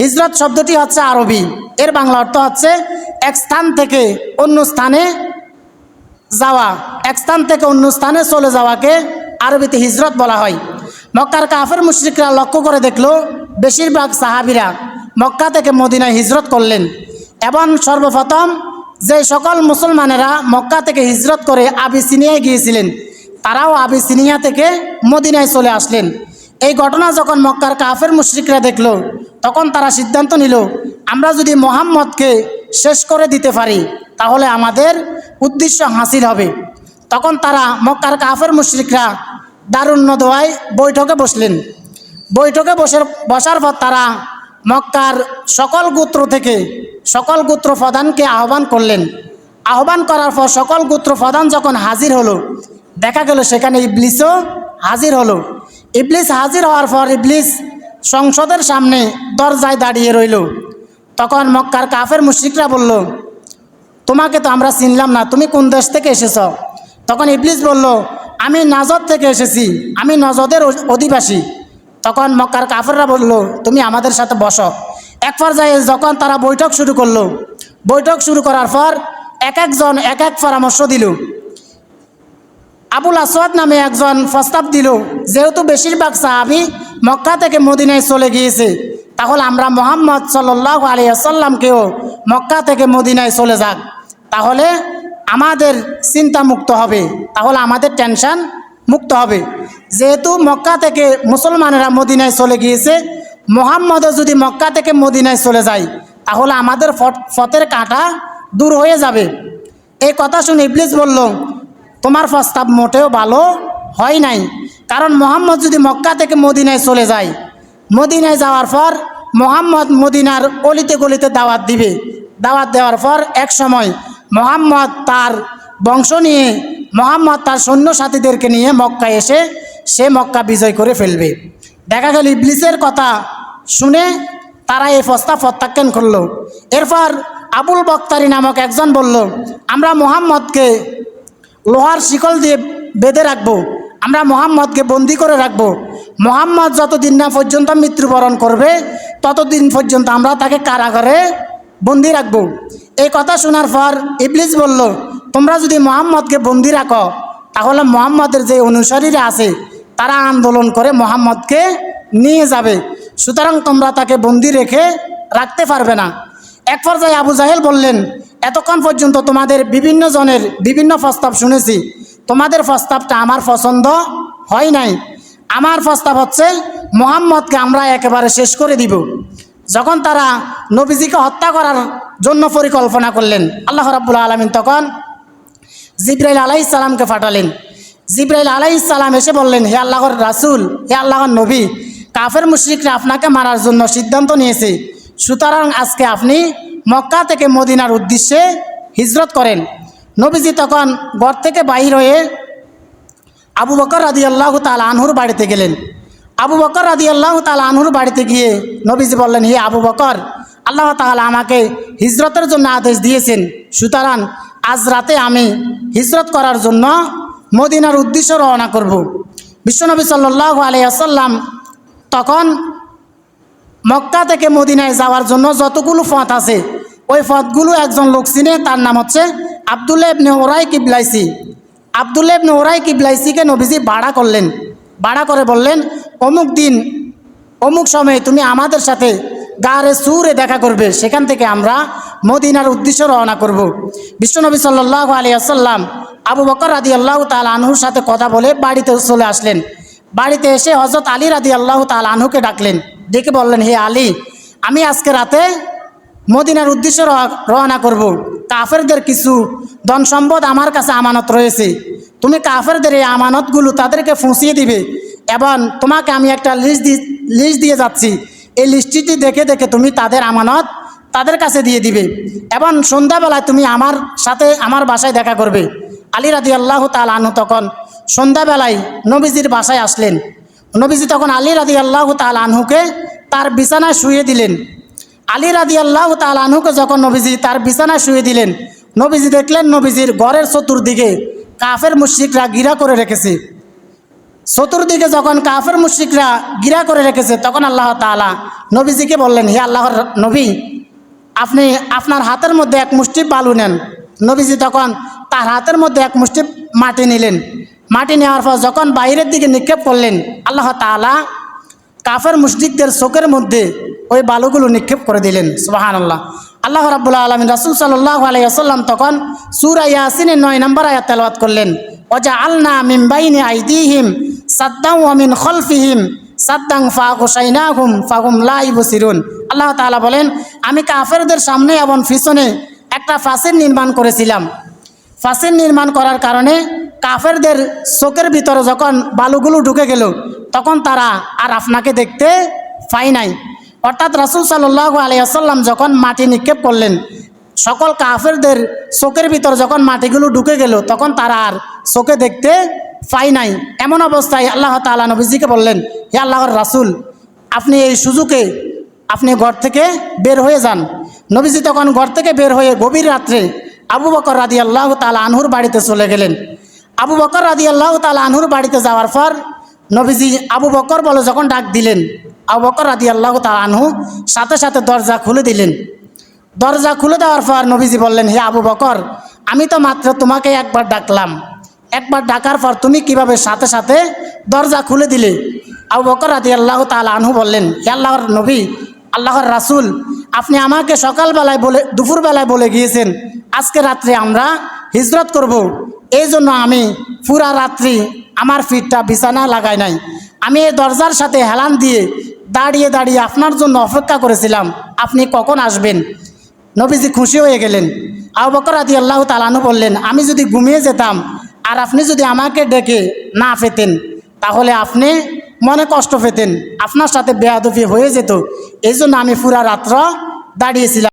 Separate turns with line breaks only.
হিজরত শব্দটি হচ্ছে আরবি। এর বাংলা অর্থ হচ্ছে এক স্থান থেকে অন্য স্থানে যাওয়া। এক স্থান থেকে অন্য স্থানে চলে যাওয়াকে আরবিতে হিজরত বলা হয়। মক্কার কাফের মুশরিকরা লক্ষ্য করে দেখল, বেশিরভাগ সাহাবিরা মক্কা থেকে মদিনায় হিজরত করলেন এবং সর্বপ্রথম যে সকল মুসলমানেরা মক্কা থেকে হিজরত করে আবিসিনিয়ায় গিয়েছিলেন, তারাও আবিসিনিয়া থেকে মদিনায় চলে আসলেন। এই ঘটনা যখন মক্কার কাফের মুশরিকরা দেখল তখন তারা সিদ্ধান্ত নিল, আমরা যদি মোহাম্মদকে শেষ করে দিতে পারি, তাহলে আমাদের উদ্দেশ্য হাসিল হবে। তখন তারা মক্কার কাফের মুশরিকরা দারুণ্য দোয়ায় বৈঠকে বসলেন। বৈঠকে বসে, বসার পর তারা মক্কার সকল গোত্র থেকে সকল গোত্র প্রধানকে আহ্বান করলেন। আহ্বান করার পর সকল গোত্র প্রধান যখন হাজির হলো, দেখা গেল সেখানে ইবলিসও হাজির হলো। ইবলিস হাজির হওয়ার পর ইবলিস সংসদের সামনে দরজায় দাঁড়িয়ে রইল। তখন মক্কার কাফের মুশরিকরা বলল, তোমাকে তো আমরা চিনলাম না, তুমি কোন দেশ থেকে এসেছ? তখন ইবলিস বলল, আমি নাজদ থেকে এসেছি, আমি নজদের অধিবাসী। তখন মক্কার কাফেররা বলল, তুমি আমাদের সাথে বসো। এক পর্যায়ে যখন তারা বৈঠক শুরু করল, বৈঠক শুরু করার পর এক একজন এক এক পরামর্শ দিল। আবুল আসওয়াদ নামে একজন প্রস্তাব দিল, যেহেতু বেশিরভাগ সাহাবি মক্কা থেকে মদিনায় চলে গিয়েছে। তাহলে আমরা মোহাম্মদ সাল্লাহ আলিয়াসাল্লামকেও মক্কা থেকে মদিনায় চলে যাক। তাহলে আমাদের চিন্তা মুক্ত হবে। তাহলে আমাদের টেনশন মুক্ত হবে। যেহেতু মক্কা থেকে মুসলমানেরা মদিনায় চলে গিয়েছে, মোহাম্মদও যদি মক্কা থেকে মদিনায় চলে যায়, তাহলে আমাদের ফতের কাঁটা দূর হয়ে যাবে। এই কথা শুনে ইবলিস বলল, তোমার প্রস্তাব মোটেও ভালো হয় নাই। কারণ মোহাম্মদ যদি মক্কা থেকে মদিনায় চলে যায়, মদিনায় যাওয়ার পর মোহাম্মদ মদিনার অলিতে গলিতে দাওয়াত দিবে। দাওয়াত দেওয়ার পর এক সময় মোহাম্মদ তার বংশ নিয়ে, মোহাম্মদ তার সৈন্য সাথীদেরকে নিয়ে মক্কা এসে সে মক্কা বিজয় করে ফেলবে। দেখা গেল ইবলিসের কথা শুনে তারা এই প্রস্তাব প্রত্যাখ্যান করল। এরপর আবুল বক্তারি নামক একজন বলল, আমরা মোহাম্মদকে লোহার শিকল দিয়ে বেঁধে রাখব। আমরা মোহাম্মদকে বন্দি করে রাখব। মোহাম্মদ যতদিন না পর্যন্ত মৃত্যুবরণ করবে, ততদিন পর্যন্ত আমরা তাকে কারাগারে বন্দি রাখব। এই কথা শোনার পর ইবলিস বলল, তোমরা যদি মোহাম্মদকে বন্দি রাখো, তাহলে মোহাম্মদের যে অনুসারীরা আছে, তারা আন্দোলন করে মোহাম্মদকে নিয়ে যাবে। সুতরাং তোমরা তাকে বন্দি রেখে রাখতে পারবে না। এক পর্যায়ে আবু জাহেল বললেন, এতক্ষণ পর্যন্ত তোমাদের বিভিন্ন জনের বিভিন্ন প্রস্তাব শুনেছি। তোমাদের প্রস্তাবটা আমার পছন্দ হয় নাই। আমার প্রস্তাব হচ্ছে, মোহাম্মদকে আমরা একেবারে শেষ করে দিব। যখন তারা নবীজিকে হত্যা করার জন্য পরিকল্পনা করলেন, আল্লাহ রাব্বুল আলমিন তখন জিব্রাইল আলাই সালামকে পাঠালেন। জিব্রাইল আলাই সালাম এসে বললেন, হে আল্লাহর রাসুল, হে আল্লাহর নবী, কাফের মুশরিকরা আপনাকে মারার জন্য সিদ্ধান্ত নিয়েছে। সুতরাং আজকে আপনি মক্কা থেকে মদিনার উদ্দেশ্যে হিজরত করেন। নবীজি তখন ঘর থেকে বাহির হয়ে আবু বকর রাদি আল্লাহ তাল আনহুর বাড়িতে গেলেন। আবু বকর রাদি আল্লাহ তাল আনহুর বাড়িতে গিয়ে নবীজি বললেন, হে আবু বকর, আল্লাহ তাআলা আমাকে হিজরতের জন্য আদেশ দিয়েছেন। সুতরাং আজ রাতে আমি হিজরত করার জন্য মদিনার উদ্দেশ্য রওনা করব। বিশ্বনবী সাল্লাহ আলিয়াসাল্লাম তখন মক্কা থেকে মদিনায় যাওয়ার জন্য যতগুলো পথ আছে, ওই পথগুলো একজন লোক চিনে, তার নাম হচ্ছে আবদুল্লাহ ইবনে ওরাই কিবলাইসি। আবদুল্লাহ ইবনে ওরাই কিবলাইসিকে নবীজি ভাড়া করলেন। ভাড়া করে বললেন, অমুক দিন, অমুক সময়ে তুমি আমাদের সাথে গারে সুরে দেখা করবে। সেখান থেকে আমরা মদিনার উদ্দেশ্য রওনা করব। বিশ্বনবী সাল্লাহ আলী আসাল্লাম আবু বকর রাদি আল্লাহ তাল আনহুর সাথে কথা বলে বাড়িতে চলে আসলেন। বাড়িতে এসে হজরত আলী রাদি আল্লাহ তাল আনহুকে ডাকলেন। ডেকে বললেন, হে আলী, আমি আজকে রাতে মদিনার উদ্দেশ্যে রওনা করব। কাফেরদের কিছু ধন সম্পদ আমার কাছে আমানত রয়েছে। তুমি কাফেরদের এই আমানতগুলো তাদেরকে ফুঁসিয়ে দিবে এবং তোমাকে আমি একটা লিস্ট দি লিস্ট দিয়ে যাচ্ছি। এই লিস্টটি দেখে দেখে তুমি তাদের আমানত তাদের কাছে দিয়ে দিবে এবং সন্ধ্যাবেলায় তুমি আমার সাথে আমার বাসায় দেখা করবে। আলী রাদি আল্লাহ তাল আনু তখন সন্ধ্যাবেলায় নবীজির বাসায় আসলেন। নবীজি তখন আলী রাদি আল্লাহ তাল আনহুকে তার বিছানায় শুয়ে দিলেন। আলী রাদি আল্লাহ তাল আনহুকে যখন নবীজি তার বিছানায় শুয়ে দিলেন, নবীজি দেখলেন নবীজির ঘরের চতুর্দিকে কাফের মুশ্রিকরা গিরা করে রেখেছে। চতুর্দিকে যখন কাফের মুশ্রিকরা গিরা করে রেখেছে, তখন আল্লাহ তাআলা নবীজিকে বললেন, হে আল্লাহর নবী, আপনি আপনার হাতের মধ্যে এক মুষ্টি বালু নেন। নবীজি তখন তার হাতের মধ্যে এক মুষ্টি মাটি নিলেন। মাটি নেওয়ার পর যখন বাইরের দিকে নিক্ষেপ করলেন, আল্লাহ তাআলা কাফের মুশরিকদের চোখের মধ্যে ওই বালুগুলো নিক্ষেপ করে দিলেন সুবাহান আল্লাহ আল্লাহ রাবুল্লাহ আলমিন রাসুল সাল্লাহ আলাইসাল্লাম তখন সুরা ইয়াসিনের নয় নম্বর আয়াত তেলাওয়াত করলেন ওজা আলনা মিমবাইনি আইদিহিম সাদ্দাউ আমিন খলফিহিম সাদ্দাং ফাগুসাইনা হুম ফাগুম লাই বসিরুন আল্লাহ তাআলা বলেন, আমি কাফেরদের সামনে এবং পিছনে একটা ফাঁসির নির্মাণ করেছিলাম। ফাঁসির নির্মাণ করার কারণে কাফেরদের চোখের ভিতরে যখন বালুগুলো ঢুকে গেল, তখন তারা আর আপনাকে দেখতে পাই নাই। অর্থাৎ রাসুল সাল্লাহ আলিয়াসাল্লাম যখন মাটি নিক্ষেপ করলেন, সকল কাফেরদের চোখের ভিতর যখন মাটিগুলো ঢুকে গেল, তখন তারা আর চোখে দেখতে পাই নাই। এমন অবস্থায় আল্লাহ তালা নবীজিকে বললেন, হে আল্লাহর রাসুল, আপনি এই সুযোগে আপনি ঘর থেকে বের হয়ে যান। নবীজি তখন ঘর থেকে বের হয়ে গভীর রাত্রে আবু বকর রাদি আল্লাহ তালা আনহুর বাড়িতে চলে গেলেন। আবু বকর রাদি আল্লাহ তালা আনহুর বাড়িতে যাওয়ার পর নবীজি আবু বকর বলে যখন ডাক দিলেন, আবু বকর রাদি আল্লাহ তালা আনহু সাথে সাথে দরজা খুলে দিলেন। দরজা খুলে দেওয়ার পর নবীজি বললেন, হে আবু বকর, আমি তো মাত্র তোমাকে একবার ডাকলাম। একবার ডাকার পর তুমি কীভাবে সাথে সাথে দরজা খুলে দিলে? আবু বকর রাদি আল্লাহ তাল আনহু বললেন, হে আল্লাহর নবী, আল্লাহর রাসুল, আপনি আমাকে সকালবেলায় বলে, দুপুরবেলায় বলে গিয়েছেন, আজকে রাত্রে আমরা হিজরত করব। এই জন্য আমি পুরা রাত্রি আমার ফিটটা বিছানা লাগাই নাই। আমি এই দরজার সাথে হেলান দিয়ে দাঁড়িয়ে দাঁড়িয়ে আপনার জন্য অপেক্ষা করেছিলাম, আপনি কখন আসবেন? নবীজি খুশি হয়ে গেলেন। আবু বকর আদি আল্লাহ তালানু বললেন, আমি যদি ঘুমিয়ে যেতাম আর আপনি যদি আমাকে ডেকে না পেতেন, তাহলে আপনি মনে কষ্ট পেতেন, আপনার সাথে বেয়াদফি হয়ে যেত। এই জন্য আমি পুরা রাত্র দাঁড়িয়েছিলাম।